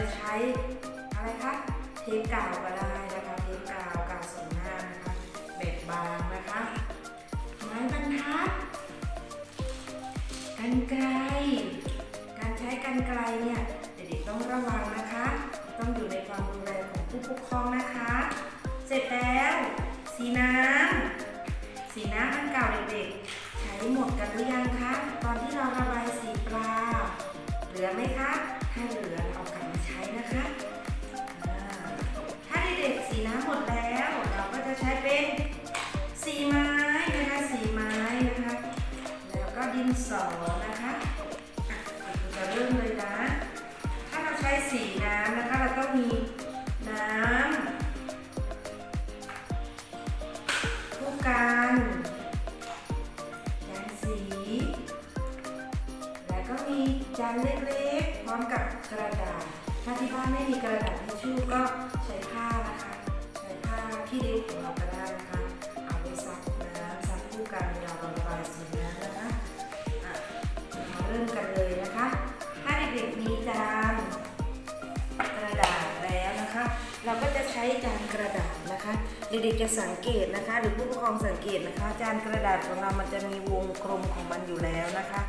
จะใช้อะไรคะเทปกาวก็ได้นะคะเทปกาวกาวสีหน้านะคะแบบบางนะคะไม้บรรทัดกันไกลการใช้กันไกลเนี่ยเด็กๆต้องระวังนะคะ ต้องอยู่ในความดูแลของผู้ปกครองนะคะ เสร็จแล้วสีน้ำสีน้ำอันเก่าเด็กๆ ใช้หมดกันหรือยังคะ ตอนที่เราระบายสีปลา เหลือไหมคะ ถ้าเหลือ ใช้นะคะถ้าเด็กๆสีน้ำหมดแล้ว เราก็จะใช้เป็นสีไม้นะคะสีไม้นะคะ แล้วก็ดินสอนะคะจะเริ่มเลยนะ ถ้าเราใช้สีน้ำนะคะเราต้องมีน้ำผู้กันยางสีแล้วก็มีจานเล็กๆ พร้อมกับกระดาษ ถ้าที่บ้านไม่มีกระดาษทิชชู่ก็ใช้ผ้านะคะ ใช้ผ้าที่ริ้วของเราก็ได้นะคะ เอาไปซับน้ำซับคู่กันเวลาเราระบายสีน้ำนะคะอะมาเริ่มกันเลยนะคะ ถ้าเด็กๆมีจานกระดาษแล้วนะคะ เราก็จะใช้จานกระดาษนะคะ เด็กๆจะสังเกตนะคะ หรือผู้ปกครองสังเกตนะคะ จานกระดาษของเรามันจะมีวงกลมของมันอยู่แล้วนะคะ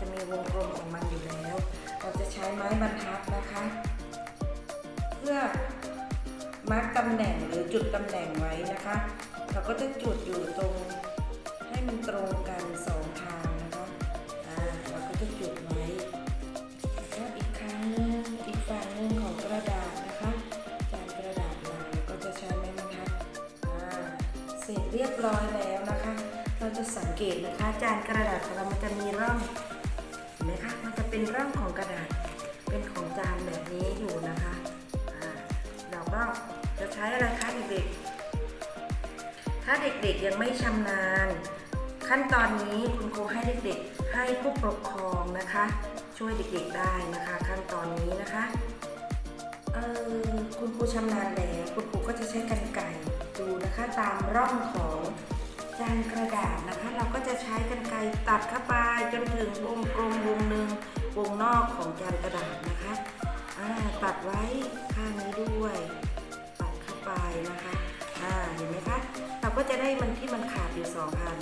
จะมีวงกลมของมันอยู่แล้ว เราจะใช้ไม้บรรทัดนะคะ พื่อมาร์กตำแหน่งหรือจุดตำแหน่งไว้นะคะ เราก็จะจุดอยู่ตรงให้มันตรงกันสองทางนะคะอ่าเราก็จะจุดไว้แล้วอีกครั้งนึงอีกฝั่งนึงของกระดาษนะคะจานกระดาษเราก็จะใช้ไม้บรรทัดอ่าเสร็จเรียบร้อยแล้วนะคะ เราจะสังเกตนะคะจานกระดาษของเรามันจะมีร่องเห็นไหมคะมันจะเป็นร่องของกระดาษเป็นของจานแบบนี้อยู่นะคะ เราก็จะใช้อะไรคะเด็กๆ ถ้าเด็กๆยังไม่ชำนาญ ขั้นตอนนี้คุณครูให้เด็กๆ ให้ผู้ปกครองนะคะ ช่วยเด็กๆได้นะคะ ขั้นตอนนี้นะคะเออคุณครูชำนาญแล้วคุณครูก็จะใช้กรรไกรดูนะคะตามร่องของจานกระดาษนะคะ เราก็จะใช้กรรไกรตัดเข้าไปจนถึงวงกลมวงหนึ่งวงนอกของจานกระดาษนะคะตัดไว้ข้างนี้ด้วย นะคะ อ่า เห็นไหมคะ เราก็จะได้มันที่มันขาดอยู่สองอัน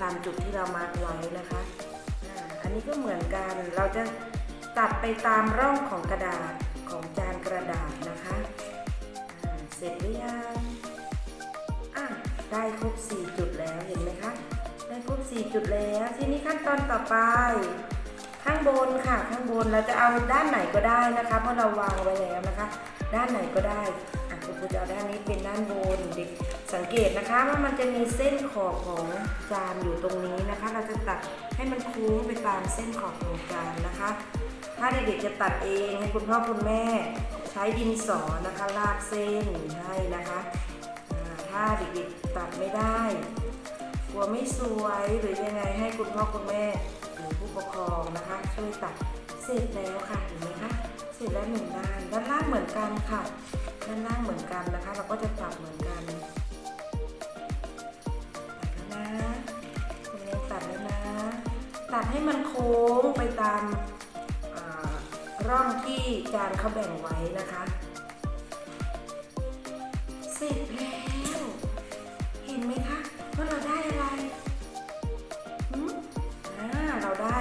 ตามจุดที่เรามาร์กไว้นะคะ อันนี้ก็เหมือนกัน เราจะตัดไปตามร่องของกระดาษของจานกระดาษนะคะ เสร็จหรือยังอะได้ครบ 4 จุดแล้ว เห็นไหมคะ ได้ครบ 4 จุดแล้ว ทีนี้ขั้นตอนต่อไป ข้างบนค่ะ ข้างบนเราจะเอาด้านไหนก็ได้นะคะ เพราะเราวางไว้แล้วนะคะ ด้านไหนก็ได้ คุณครูจะเอาด้านนี้เป็นด้านบนเด็กสังเกตนะคะว่ามันจะมีเส้นขอบของจานอยู่ตรงนี้นะคะ เราจะตัดให้มันโค้งไปตามเส้นขอบของจานนะคะ ถ้าเด็กๆจะตัดเองให้คุณพ่อคุณแม่ใช้ดินสอนะคะลากเส้นให้นะคะถ้าเด็กๆตัดไม่ได้กลัวไม่สวยหรือยังไงให้คุณพ่อคุณแม่หรือผู้ปกครองนะคะ ช่วยตัดเสร็จแล้วค่ะเห็นไหมคะเสร็จแล้วหนึ่งด้านด้านล่างเหมือนกันค่ะ ด้านล่างเหมือนกันนะคะ เราก็จะตัดเหมือนกันตัดแล้วนะคุณแม่ตัดแล้วนะ ตัดให้มันโค้งไปตามร่องที่จานเขาแบ่งไว้นะคะเสร็จแล้วเห็นไหมคะว่าเราได้อะไรหืมอ่าเราได้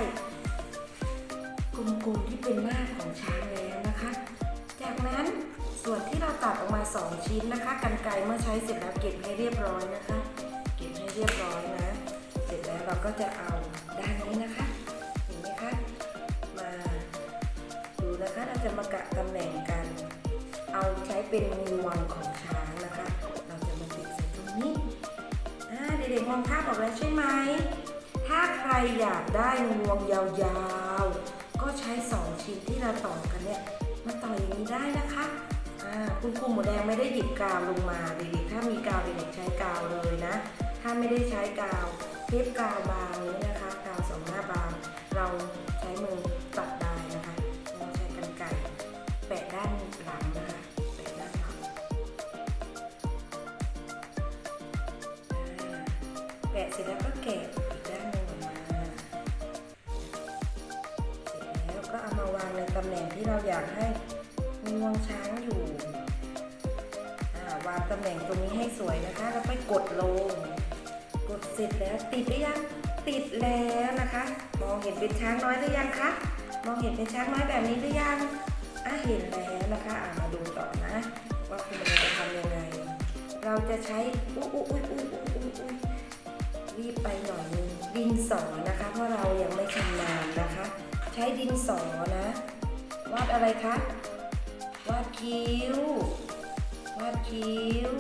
กลมๆที่เป็นหน้าของช้างแล้วนะคะ จากนั้นส่วนที่ ตัดออกมา 2 ชิ้นนะคะ กันไกเมื่อใช้เสร็จแล้วเก็บให้เรียบร้อยนะคะ เก็บให้เรียบร้อยนะ เสร็จแล้วเราก็จะเอาด้านนี้นะคะเห็นไหมคะ มาดูนะคะ เราจะมากะตำแหน่งกัน เอาใช้เป็นงวางของช้างนะคะ เราจะมาติดใส่ตรงนี้เด็กๆมองภาพออกแล้วใช่ไหม ถ้าใครอยากได้งวงยาวๆ ก็ใช้สองชิ้นที่เราต่อกันเนี่ย มาต่ออย่างนี้ได้นะคะ คุณครูหมูแดงไม่ได้หยิบกาวลงมาเด็กๆถ้ามีกาวเด็กๆใช้กาวเลยนะ ถ้าไม่ได้ใช้กาวเทปกาวบางนี้นะคะกาวสองหน้าบาง เราใช้มือตัดได้นะคะเราใช้กรรไกรแปะด้านหลังนะคะแปะด้านหลังแปะเสร็จแล้วก็แกะอีกด้านหนึ่งออกมาเสร็จแล้วก็เอามาวางในตำแหน่งที่เราอยากให้มีงวงช้างอยู่ แหน่งตรงนี้ให้สวยนะคะ แล้วไปกดลง กดเสร็จแล้วติดหรือยัง ติดแล้วนะคะ มองเห็นเป็นช้างน้อยหรือยังคะ มองเห็นเป็นช้างน้อยแบบนี้หรือยังอะเห็นแล้วนะคะอะมาดูต่อนะ ว่าคุณเราจะทำยังไง เราจะใช้อุ้ยอุ้ยอุ้ยอุ้ยอุ้ยอุ้ยอุ้ยรีบไปหน่อยนึงดินสอนะคะ เพราะเรายังไม่ชำนาญนะคะ ใช้ดินสอนะ วาดอะไรคะ วาดคิ้ว คิ้ว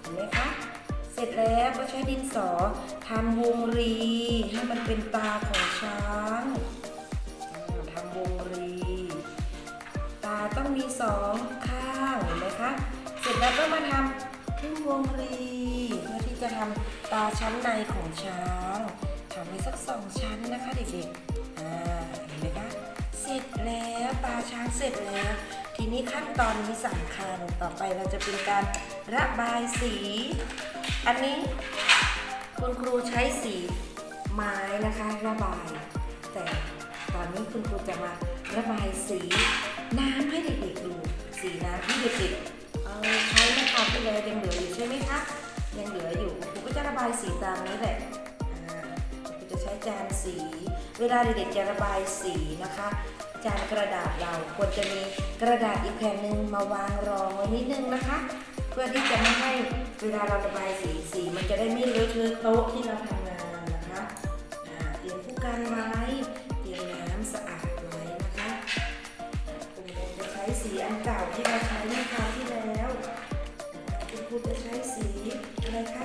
เห็นไหมคะเสร็จแล้วก็ใช้ดินสอทำวงรีให้มันเป็นตาของช้างทำวงรี ตาต้องมีสองข้างเห็นไหมคะเสร็จแล้วก็มาทำครึ่งวงรีเพื่อที่จะทำตาชั้นในของช้างทำไว้สักสองชั้นนะคะเด็กๆอ่าเห็นไหมคะเสร็จแล้วตาช้างเสร็จแล้ว ทีนี้ขั้นตอนนี้สำคัญต่อไปเราจะเป็นการระบายสี อันนี้คุณครูใช้สีไม้นะคะระบาย แต่ตอนนี้คุณครูจะมาระบายสีน้ำให้เด็กๆดูสีน้ำที่เด็กๆเอาใช้เมื่อคราวที่แล้ยังเหลืออยู่ใช่ไหมคะยังเหลืออยู่คุณครูก็จะระบายสีตามนี้แหละอ่าคุณครูจะใช้จานสี เวลาเด็กๆจะระบายสีนะคะ จานกระดาษเราควรจะมี กระดาษอีกแผ่นหนึ่งมาวางรองไว้นิดนึงนะคะ เพื่อที่จะไม่ให้เวลาเราระบายสีสี มันจะได้ไม่เลอะเทอะโต๊ะที่เราทำงานนะคะเตรียมผู้กันไว้เตรียมน้ำสะอาดไว้นะคะคุณครูจะใช้สีอันเก่าที่เราใช้เมื่อคราวที่แล้วคุณครูจะใช้สีอะไรคะ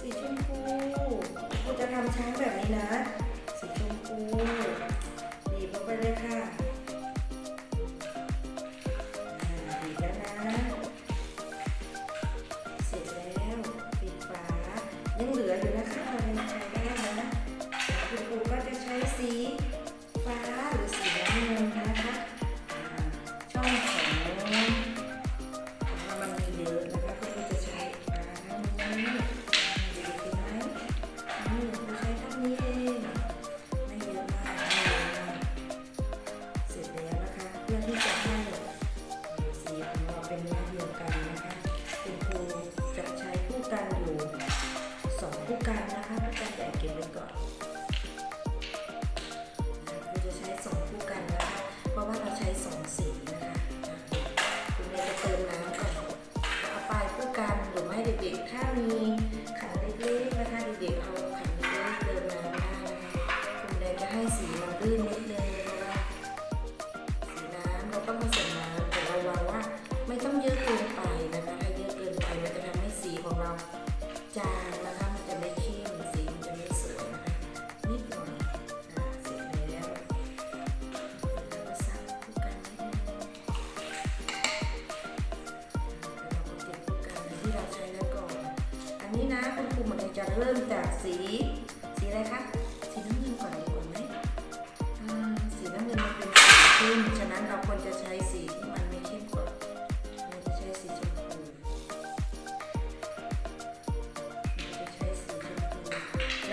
สีชมพูคุณจะทำช้างแบบนี้นะ สีชมพู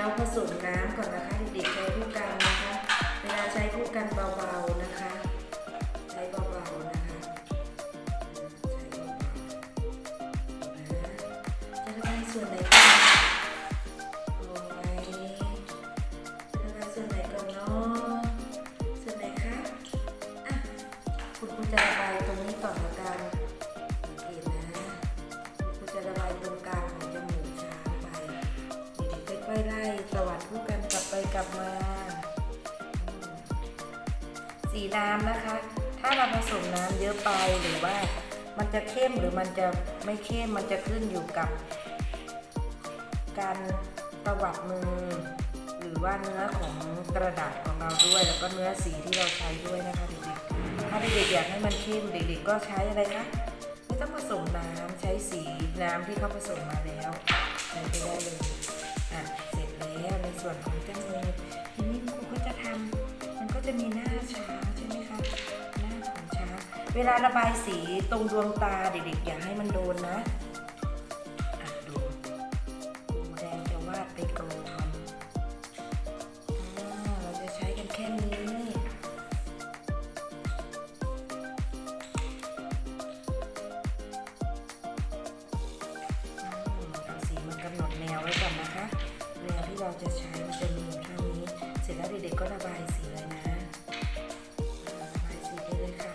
เราผสมน้ำก่อนนะคะเด็กๆใช้คู่กันนะคะ เวลาใช้คู่กันเบาๆ กลับมาสีน้ำนะคะ ถ้าเราผสมน้ำเยอะไปหรือว่ามันจะเข้มหรือมันจะไม่เข้มมันจะขึ้นอยู่กับ การประวัติมือ หรือว่าเนื้อของกระดาษของเราด้วย แล้วก็เนื้อสีที่เราใช้ด้วยนะคะเด็กๆถ้าเด็กๆอยากให้มันเข้มเด็กๆก็ใช้อะไรคะไม่ต้องผสมน้ำใช้สีน้ำที่เขาผสมมาแล้วใช้ไปได้เลย ส่วนของจมูกทีนี้ครูก็จะทำมันก็จะมีหน้าช้างใช่ไหมคะหน้าของช้างเวลาระบายสีตรงดวงตาเด็กๆอย่าให้มันโดนนะอะดูดูแดงจะวาดไปก่อน จก็ระบายสีเลยนะระบายสีได้เลยค่ะ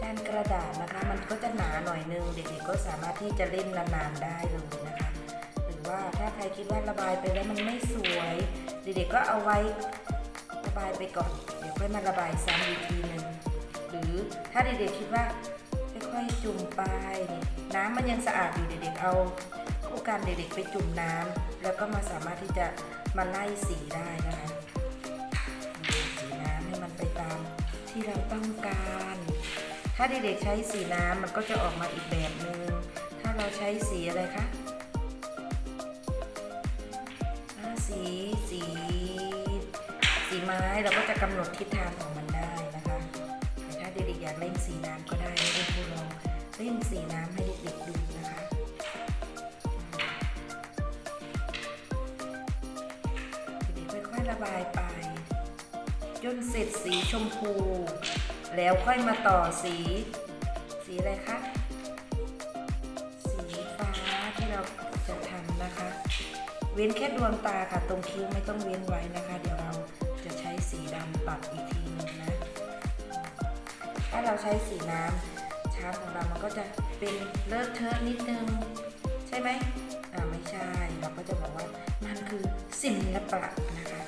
จานกระดาษนะคะ มันก็จะหนาหน่อยนึง เด็กๆก็สามารถที่จะเล่นนานๆได้เลยนะคะ หรือว่าถ้าใครคิดว่าระบายไปแล้วมันไม่สวย เด็กๆก็เอาไว้ระบายไปก่อน เดี๋ยวค่อยมาระบายซ้ำอีกทีหนึ่งหรือถ้าเด็กๆคิดว่าค่อยๆจุ่มไป น้ำมันยังสะอาดอยู่เด็กๆเอา ผู้การเด็กๆไปจุ่มน้ำแล้วก็มาสามารถที่จะมาไล่สีได้นะคะสีน้ำให้มันไปตามที่เราต้องการ ถ้าเด็กๆใช้สีน้ำมันก็จะออกมาอีกแบบหนึง่งถ้าเราใช้สีอะไรคะสีสีสีไม้เราก็จะกำหนดทิศทางของมันได้นะคะแต่ถ้าเด็กๆอยากเล่นสีน้ำก็ได้ให้คุณครูลองเล่นสีน้ำให้เด็กๆดูนะคะ บายไป จนเสร็จสีชมพู แล้วค่อยมาต่อสี สีอะไรคะ สีฟ้าที่เราจะทำนะคะ เว้นแค่ดวงตาค่ะ ตรงคิ้วไม่ต้องเว้นไว้นะคะ เดี๋ยวเราจะใช้สีดำปัดอีกทีนึงนะ ถ้าเราใช้สีน้ำช้างของเรามันก็จะเป็นเลอะเทอะนิดนึง ใช่ไหมอ่าไม่ใช่ เราก็จะบอกว่ามันคือศิลปะนะคะ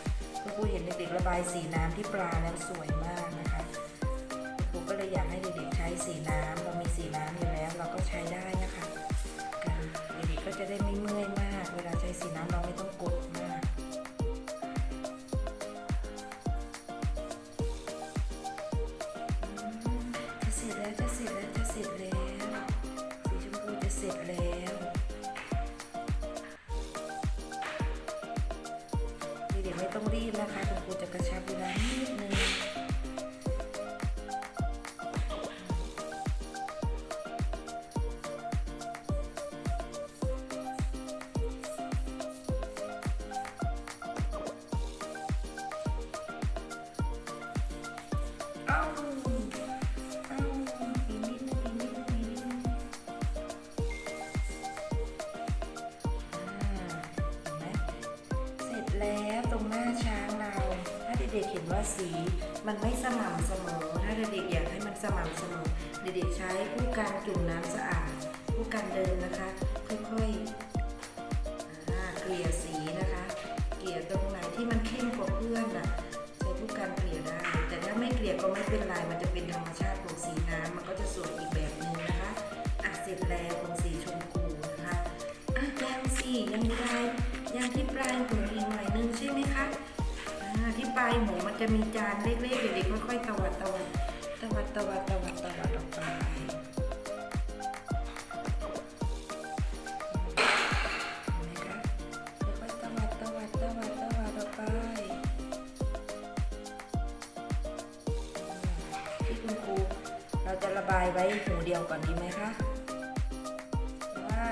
ครูเห็นเด็กๆระบายสีน้ำที่ปลาแล้วสวยมากนะคะคุณครูก็เลยอยากให้เด็กๆใช้สีน้ำเรามีสีน้ำอยู่แล้วเราก็ใช้ได้นะคะเด็กๆก็จะได้ไม่เมื่อยมาก เวลาใช้สีน้ำเราไม่ต้องกด ห็นว่าสีมันไม่สม่ำเสมอ ถ้าเด็กๆอยากให้มันสม่ำเสมอ เด็กๆใช้ผู้การจุ่มน้ำสะอาดผู้การเดินนะคะ ค่อยๆเกลี่ยสีนะคะ เกลี่ยตรงไหนที่มันเข้มกว่าเพื่อนอะใช้ผู้การเกลี่ยได้ แต่ถ้าไม่เกลี่ยก็ไม่เป็นไร มันจะเป็นธรรมชาติของสีน้ำมันก็จะสวยอีกแบบหนึ่งนะคะอะเสร็จแล้ว ปลายหูมันจะมีจานเล็กๆเด็กๆค่อยๆตวัดตวัดตวัดตวัดตวัดตวัดออกไปเห็นไหมคะค่อยๆตวัดตวัดตวัดตวัดออกไปที่ครูเราจะระบายไว้หูเดียวก่อนดีไหมคะว่า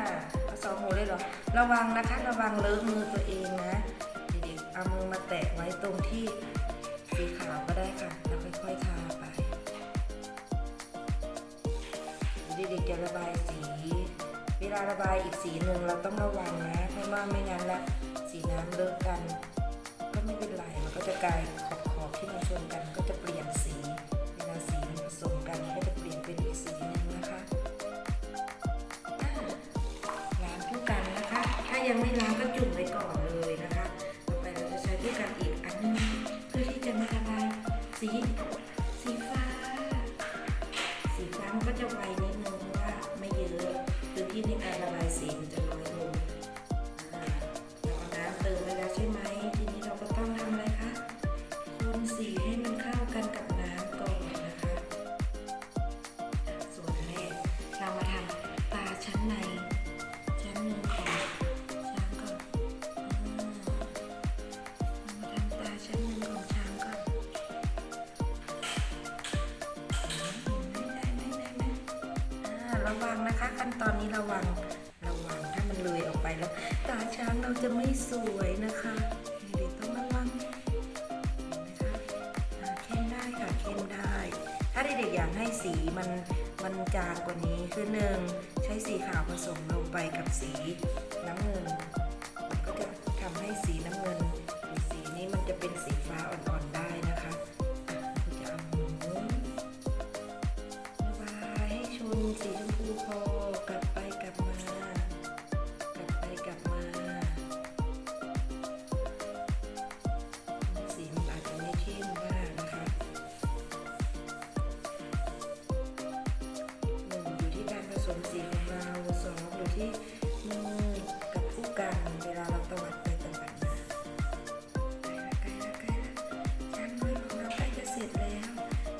เอาสองหูเลยเหรอ ระวังนะคะ ระวังเลอะมือตัวเองนะ เอามือมาแตะไว้ตรงที่สีขาวก็ได้ค่ะ แล้วค่อยๆทาไปเด็กๆจะระบายสี เวลาระบายอีกสีหนึ่งเราต้องระวังนะ เพราะว่าไม่งั้นละสีน้ำเลิกกัน ก็ไม่เป็นไร มันก็จะกลายขอบขอบๆที่มันชนกันก็จะเปลี่ยนสี ก็จะไว ไม่สวยนะคะเด็กต้องระวังนะคะเข้มได้ค่ะเข้มได้ ถ้าเด็กๆอยากให้สีมันมันจางกว่านี้คือหนึ่งใช้สีขาวผสมลงไปกับสีน้ำเงิน ที่มือกับผู้กันเวลาเราตวัดไปตวัดมาใกล้ละใกล้ละใกล้ละชั้นน้อยของเราใกล้จะเสร็จแล้ว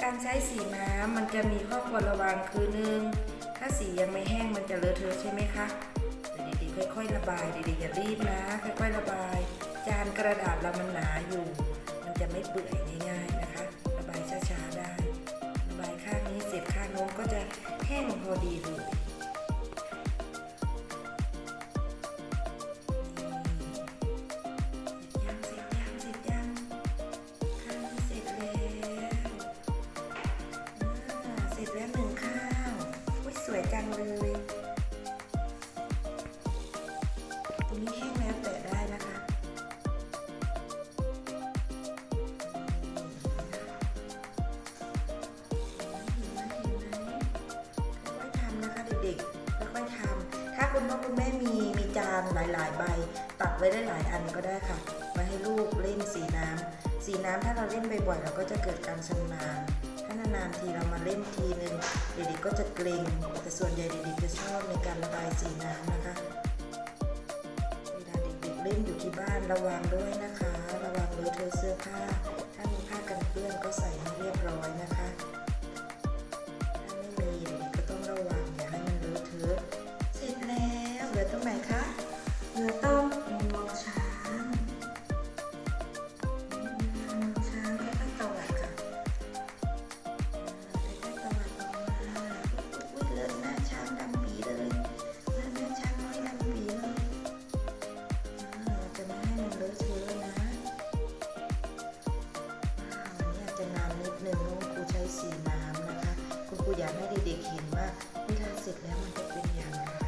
การใช้สีน้ำมันจะมีข้อควรระวังคือหนึ่งถ้าสียังไม่แห้งมันจะเลอะเทอะใช่ไหมคะเด็กๆค่อยๆระบายเด็กๆอย่ารีบนะ ค่อยๆระบาย จานกระดาษเรามันหนาอยู่ มันจะไม่เปื่อยง่ายๆนะคะ ระบายช้าๆได้ ระบายข้างนี้เสร็จข้างโน้นก็จะแห้งพอดีเลย จังเลยตรงนี้แห้งแล้วแตะได้นะคะเห็นไหมเห็นไหมค่อยทำนะคะเด็กๆค่อยๆทำถ้าคุณพ่อคุณแม่มีมีจานหลายๆ ใบ ตักไว้ได้หลายอันก็ได้ค่ะไว้ให้ลูกเล่นสีน้ำสีน้ำถ้าเราเล่นบ่อยๆเราก็จะเกิดการชำนาญ นานๆทีเรามาเล่นทีหนึ่งเด็กๆก็จะเกรงแต่ส่วนใหญ่เด็กๆจะชอบในการระบายสีน้ำนะคะเวลาเด็กๆเล่นอยู่ที่บ้านระวังด้วยนะคะ ระวังเลอะเทอะเสื้อผ้า ถ้ามีผ้ากันเปื้อนก็ใส่ให้เรียบร้อยนะคะถ้าไม่มีเด็กๆก็ต้องระวังอย่าให้มันลอะเทอะเสร็จแล้วเหลือตรงไหนคะเหลือตรงง นานนิดนึงเพราะว่าครูใช้สีน้ำนะคะ คุณครูอยากให้เด็กๆเห็นว่าเวลาเสร็จแล้วมันจะเป็นอย่างไร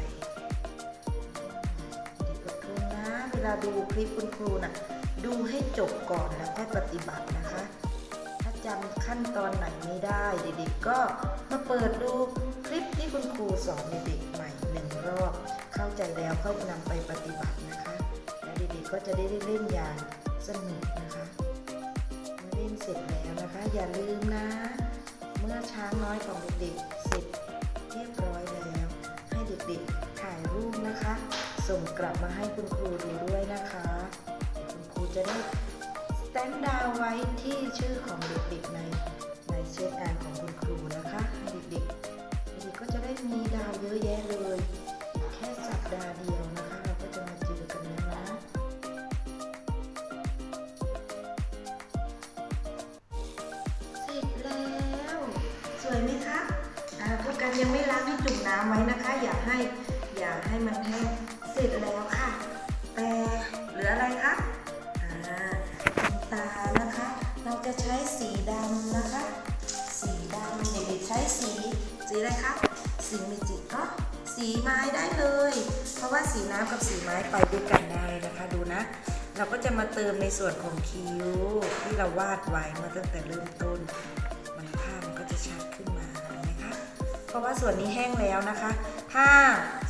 เด็กอดทนนะเวลาดูคลิปคุณครูน่ะดูให้จบก่อนแล้วค่อยปฏิบัตินะคะ ถ้าจำขั้นตอนไหนไม่ได้เด็กๆก็มาเปิดดูคลิปที่คุณครูสอนเด็กๆใหม่หนึ่งรอบ เข้าใจแล้วค่อยนำไปปฏิบัตินะคะ และเด็กๆก็จะได้เล่นอย่างสนุกนะคะ สร็จแล้วนะคะ อย่าลืมนะ เมื่อช้างน้อยของเด็กๆเสร็จเรียบร้อยแล้ว ให้เด็กๆถ่ายรูปนะคะ ส่งกลับมาให้คุณครูดูด้วยนะคะ คุณครูจะได้สแตนดาวไว้ที่ชื่อของเด็กๆในในเช็คงานของคุณครูนะคะให้เด็กๆเด็กก็จะได้มีดาวเยอะแยะเลย แค่สัปดาห์เดียว ยังไม่ล้างให้จุ่มน้ำไว้นะคะ อย่าให้อย่าให้มันแห้งเสร็จแล้วค่ะ แต่เหลืออะไรคะตานะคะ เราจะใช้สีดำนะคะ สีดำเด็กๆใช้สีสีอะไรคะสีเมจิกเนาะสีไม้ได้เลย เพราะว่าสีน้ำกับสีไม้ไปด้วยกันได้นะคะดูนะ เราก็จะมาเติมในส่วนของคิ้วที่เราวาดไว้เมื่อตั้งแต่เริ่มต้น ราะว่าส่วนนี้แห้งแล้วนะคะ ถ้า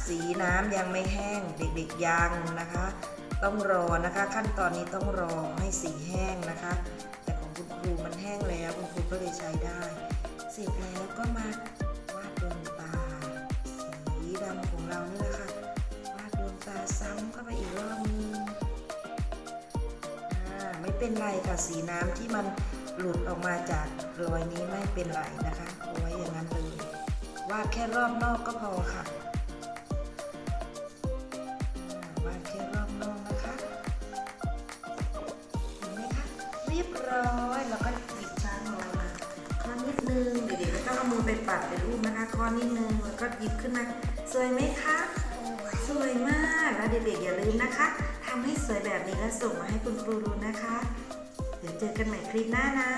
สีน้ำยังไม่แห้งเด็กๆยังนะคะ ต้องรอนะคะ ขั้นตอนนี้ต้องรอให้สีแห้งนะคะ แต่ของคุณครูมันแห้งแล้วคุณครูก็เลยใช้ได้เสร็จแล้วก็มาวาดดวงตาสีดำของเรานี่แหละค่ะวาดดวงตาซ้ำเข้าไปอีกรอบนึงอ่าไม่เป็นไรค่ะสีน้ำที่มันหลุดออกมาจากรอยนี้ไม่เป็นไรนะคะเอาไว้อย่างนั้นเลย วาดแค่รอบนอกก็พอค่ะอ่าวาดแค่รอบนอกนะคะเห็นไหมคะเรียบร้อยแล้วก็หยิบช้างลงมาข้อนิดนึงเดี๋ยวๆก็ต้องเอามือไปปัดเป็นรูปนะคะข้อนิดนึงแล้วก็หยิบขึ้นมาสวยไหมคะสวยมากแล้วเด็กๆอย่าลืมนะคะทำให้สวยแบบนี้แล้วส่งมาให้คุณครูดูนะคะ เดี๋ยวเจอกันใหม่คลิปหน้านะ